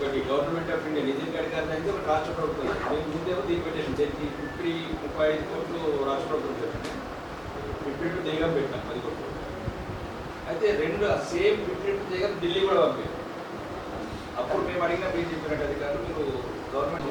ఒకటి government of India Gadkari అయితే ఒక రాష్ట్ర ప్రభుత్వం. మేము ముందేమో దీన్ని పెట్టేసి జడ్జి ఫిఫ్టీ ముప్పై ఐదు కోట్లు రాష్ట్ర ప్రభుత్వం పెట్టండి ఫిఫ్టీ టూ దిగం పెట్టాం పది కోట్లు. అయితే రెండు సేమ్ ఫిఫ్టీ టూ దిగం ఢిల్లీ కూడా పంపారు. అప్పుడు మేము అడిగినప్పుడు ఏం చెప్పినట్టు అధికారులు మీరు గవర్నమెంట్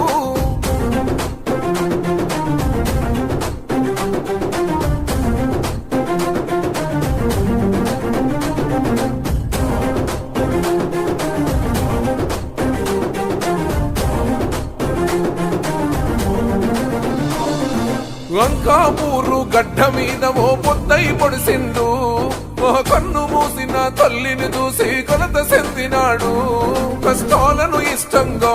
లంకాపూరు గడ్డ మీద ఓ పొద్దై పొడిసిండు. ఓ కన్ను మూసిన తల్లిని చూసి కొలత చెందినాడు. కష్టాలను ఇష్టంగా